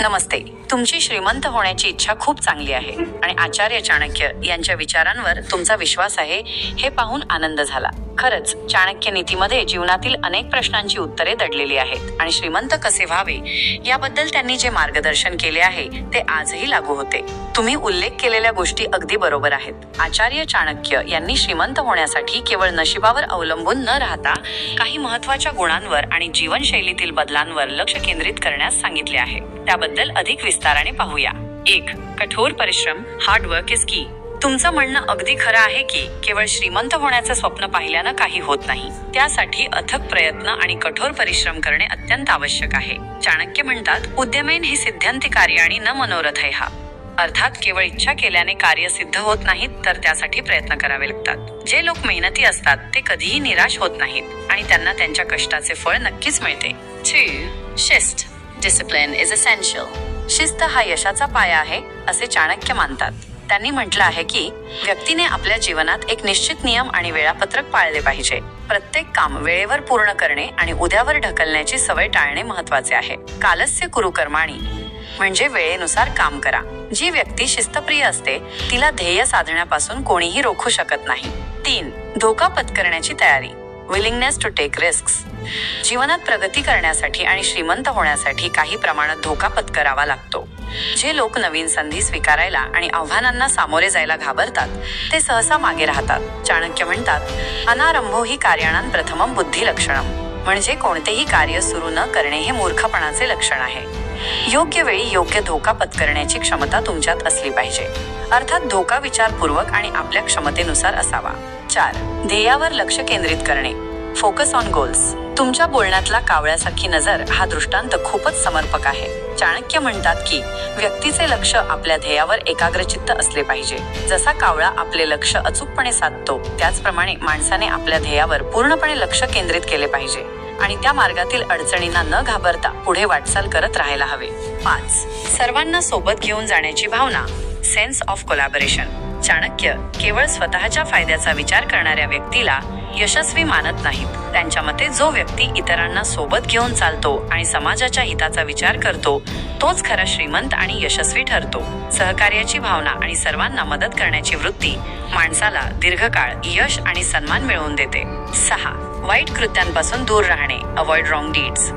नमस्ते. तुमची श्रीमंत होण्याची इच्छा खूप चांगली आहे आणि आचार्य चाणक्य यांच्या विचारांवर तुमचा विश्वास आहे हे पाहून आनंद झाला. खरंच चाणक्य नीतीमध्ये जीवनातील अनेक प्रश्नांची उत्तरे दडलेली आहेत. आणि श्रीमंत कसे व्हावे? याबद्दल त्यांनी जे मार्गदर्शन केले आहे ते आजही लागू होते. तुम्ही उल्लेख केलेल्या गोष्टी अगदी बरोबर आहेत. आचार्य चाणक्य यांनी श्रीमंत होण्यासाठी केवळ नशिबावर अवलंबून न राहता काही महत्त्वाच्या गुणांवर आणि जीवनशैलीतील बदलांवर लक्ष केंद्रित करण्यास सांगितले आहे. त्याबद्दल अधिक विस्ताराने पाहूया. एक कठोर परिश्रम हार्डवर्क इज की तुमचं म्हणणं अगदी खरं आहे की केवळ श्रीमंत होण्याचं स्वप्न पाहिल्यानं काही होत नाही. त्यासाठी अथक प्रयत्न आणि कठोर परिश्रम करणे अत्यंत आवश्यक आहे. चाणक्य म्हणतात उद्यमेन ही सिद्धांती कार्य आणि न मनोरथ आहे हा अर्थात केवळ इच्छा केल्याने कार्य सिद्ध होत नाहीत तर त्यासाठी प्रयत्न करावे लागतात. जे लोक मेहनती असतात ते कधीही निराश होत नाहीत आणि त्यांना त्यांच्या कष्टाचे फळ नक्कीच मिळते. शिस्ट डिसिप्लिन इज असेन्शियल शिस्त हा यशाचा पाया आहे असे चाणक्य मानतात. त्यांनी म्हटलं आहे की व्यक्तीने आपल्या जीवनात एक निश्चित नियम आणि वेळापत्रक पाळले पाहिजे. प्रत्येक काम वेळेवर पूर्ण करणे आणि उद्यावर ढकलण्याची सवय टाळणे महत्त्वाचे आहे. कालस्य कुरुकर्माणी म्हणजे वेळेनुसार काम करा. जी व्यक्ती शिस्तप्रिय असते तिला ध्येय साधण्यापासून कोणीही रोखू शकत नाही. तीन धोका पत्करण्याची तयारी. विलिंगनेस टू टेक रिस्क जीवनात प्रगती करण्यासाठी आणि श्रीमंत होण्यासाठी काही प्रमाणात धोका पत्करावा लागतो. जे लोक नवीन संधी स्वीकारायला आणि आव्हानांना सामोरे जायला घाबरतात ते सहसा मागे राहतात. चाणक्य म्हणतात अनारंभो ही कार्याणां प्रथमम बुद्धी लक्षणम म्हणजे कोणतेही कार्य सुरू न करणे हे मूर्खपणाचे लक्षण आहे. योग्य वेळी योग्य धोका पत्करण्याची क्षमता तुमच्यात असली पाहिजे. अर्थात धोका विचारपूर्वक आणि आपल्या क्षमतेनुसार असावा. चार. ध्येयावर लक्ष केंद्रित करणे. फोकस ऑन गोल्स तुमच्या बोलण्यातला कावळ्यासारखी नजर हा दृष्टांत खूपच समर्पक आहे. चाणक्य म्हणतात की व्यक्तीचे लक्ष आपल्या ध्येयावर एकाग्रचित्त असले पाहिजे. जसा कावळा आपले लक्ष अचूकपणे साधतो त्याचप्रमाणे माणसाने आपल्या ध्येयावर पूर्णपणे लक्ष केंद्रित केले पाहिजे. आणि त्या मार्गातील अडचणींना न घाबरता पुढे वाटचाल करत राहायला हवे. पाच. सर्वांना सोबत घेऊन जाण्याची भावना. सेन्स ऑफ कोलॅबोरेशन चाणक्य केवळ स्वतःच्या फायद्याचा विचार करणाऱ्या व्यक्तीला यशस्वी मानत नाहीत. त्यांच्या मते जो व्यक्ती इतरांना सोबत घेऊन चालतो आणि समाजाच्या हिताचा विचार करतो तोच खरा श्रीमंत आणि यशस्वी ठरतो. सहकार्याची भावना आणि सर्वांना मदत करण्याची वृत्ती माणसाला दीर्घकाळ यश आणि सन्मान मिळवून देते. सहा. वाईट कृत्यांपासून दूर राहणे. अवॉइड रॉंग डीड्स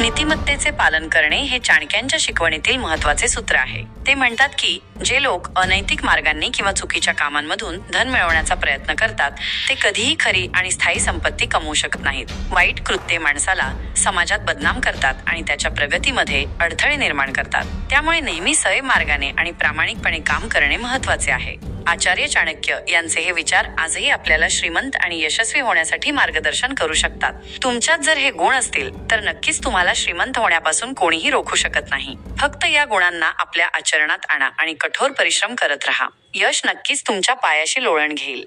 नीतिमत्तेचे पालन करणे हे चाणक्यांच्या शिकवणीतील महत्त्वाचे सूत्र आहे. ते म्हणतात की जे लोक अनैतिक मार्गांनी किंवा चुकीच्या कामांमधून धन मिळवण्याचा प्रयत्न करतात ते कधीही खरी आणि स्थायी संपत्ती कमवू शकत नाहीत. वाईट कृत्ये माणसाला समाजात बदनाम करतात आणि त्याच्या प्रगतीमध्ये अडथळे निर्माण करतात. त्यामुळे नेहमी सय मार्गाने आणि प्रामाणिकपणे काम करणे महत्त्वाचे आहे. आचार्य चाणक्य यांचे हे विचार आजही आपल्याला श्रीमंत आणि यशस्वी होण्यासाठी मार्गदर्शन करू शकतात. तुमच्यात जर हे गुण असतील तर नक्कीच तुम्हाला श्रीमंत होण्यापासून कोणीही रोखू शकत नाही. फक्त या गुणांना आपल्या आचरणात आणा आणि कठोर परिश्रम करत राहा. यश नक्कीच तुमच्या पायाशी लोळण घेईल.